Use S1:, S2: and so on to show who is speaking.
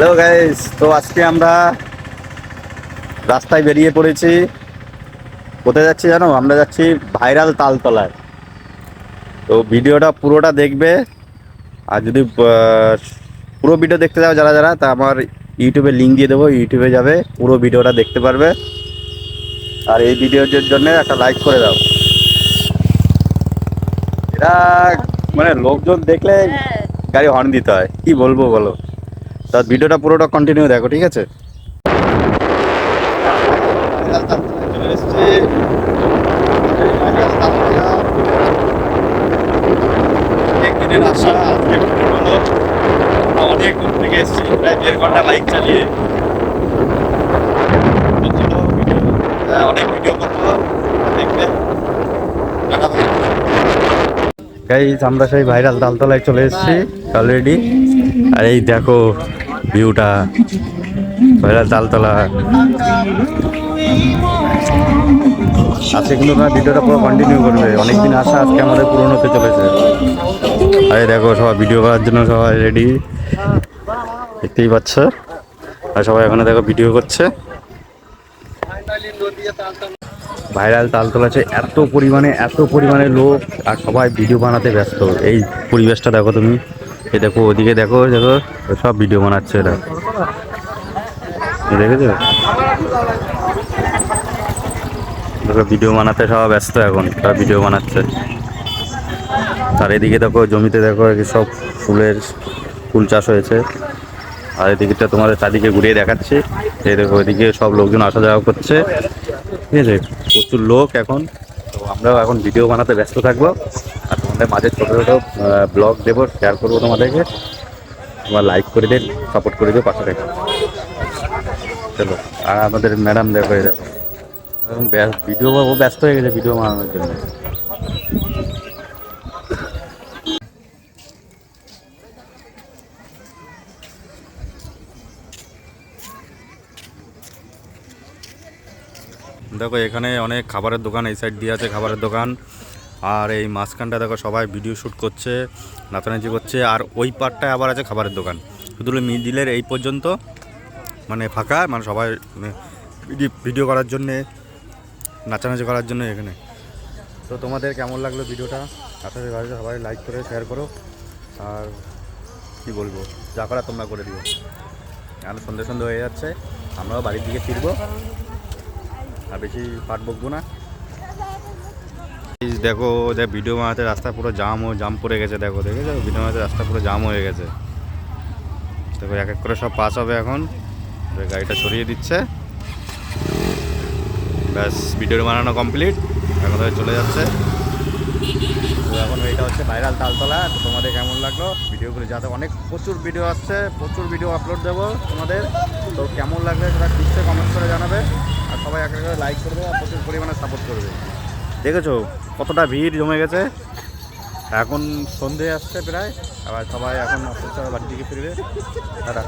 S1: Hello guys তো আজকে আমরা রাস্তায় বেরিয়ে পড়েছি। কোথায় যাচ্ছি জানো? আমরা যাচ্ছি ভাইরাল তালতলায়। তো ভিডিওটা পুরোটা দেখবে। আর যদি পুরো ভিডিও দেখতে যাও যারা যারা তা আমার ইউটিউবে লিঙ্ক দিয়ে দেবো। ইউটিউবে যাবে পুরো ভিডিওটা দেখতে পারবে। আর এই ভিডিওর জন্য একটা লাইক করে দাও। এরা মানে লোকজন দেখলে গাড়ি হর্ন দিতে হয়। কি বলব বলো? তা ভিডিওটা পুরোটা কন্টিনিউ দেখো, ঠিক আছে? অনেক দূর থেকে এসেছি দেড় ঘণ্টা চালিয়ে ভিডিও আমরা সেই ভাইরাল তালতলায় চলে এসেছি অলরেডি আর এই দেখো ভিউটা ভাইরাল তালতলা আজকে কিন্তু তোমার ভিডিওটা পুরো কন্টিনিউ করবে। অনেকদিন আসা আজকে আমাদের পূরণ হতে চলেছে। আরে দেখো সবাই ভিডিও করার জন্য সবাই রেডি দেখতেই পাচ্ছ? আর সবাই এখানে দেখো ভিডিও করছে। ভাইরাল তালতলাছে এত পরিমাণে এত পরিমাণে লোক আর সবাই ভিডিও বানাতে ব্যস্ত। এই পরিবেশটা দেখো তুমি। এ দেখো, ওদিকে দেখো দেখো, সব ভিডিও বানাচ্ছে এরা। দেখেছ? দেখো ভিডিও বানাতে সব ব্যস্ত এখন, সব ভিডিও বানাচ্ছে। আর এদিকে দেখো, জমিতে দেখো সব ফুলের ফুল চাষ হয়েছে। আর এদিকেটা তোমাদের চারদিকে ঘুরিয়ে দেখাচ্ছি। এই দেখো, এদিকে সব লোকজন আসা যাওয়া করছে। ঠিক আছে? প্রচুর লোক এখন। তো আমরাও এখন ভিডিও বানাতে ব্যস্ত থাকব। আর তোমাদের মাঝে ছোটো ছোটো ব্লগ দেবো শেয়ার করব তোমাদেরকে। তোমার লাইক করে দিন সাপোর্ট করে দিও পাশে থেকে। চলো, আর আমাদের ম্যাডাম দেখো, এই দেখো। ভিডিও ও ব্যস্ত হয়ে গেছে ভিডিও বানানোর জন্য। দেখো, এখানে অনেক খাবারের দোকান, এই সাইড দিয়ে আছে খাবারের দোকান। আর এই মাঝখানটা দেখো সবাই ভিডিও শ্যুট করছে, নাচানাচি করছে, আর ওই পার্টটায় আবার আছে খাবারের দোকান। শুধু মিডিলের এই পর্যন্ত মানে ফাঁকা মানে সবাই মানে ভিডিও করার জন্যে, নাচানাচি করার জন্য এখানে। তো তোমাদের কেমন লাগল ভিডিওটা? আশা করি সবাই লাইক করে শেয়ার করো। আর কি বলব, যা করা তোমরা করে দিও। এখন সন্ধে সন্ধে হয়ে যাচ্ছে, আমরাও বাড়ির দিকে ফিরবো। আর বেশি পাট বকবো না। দেখো ভিডিও বানাতে রাস্তা পুরো জাম জাম পড়ে গেছে, দেখো, দেখেছ? ভিডিও বানাতে রাস্তা পুরো জাম হয়ে গেছে। দেখো, এক এক করে সব পাস হবে এখন। গাড়িটা সরিয়ে দিচ্ছে। ব্যাস ভিডিও বানানো কমপ্লিট এখন চলে যাচ্ছে। তো এখন এটা হচ্ছে ভাইরাল তালতলা। তো তোমাদের কেমন লাগল? ভিডিওগুলো যাতে অনেক প্রচুর ভিডিও আসছে, প্রচুর ভিডিও আপলোড দেবো তোমাদের। তো কেমন লাগবে সেটা নিশ্চয়ই কমেন্ট করে জানাবে। আর সবাই এক লাইক করবে আর প্রচুর পরিমাণে সাপোর্ট করবে। দেখেছ? কতটা ভিড় জমে গেছে? এখন সন্ধে আসছে প্রায়। আবার সবাই এখন আস্তে বাড়ির দিকে ফিরবে। টাটা।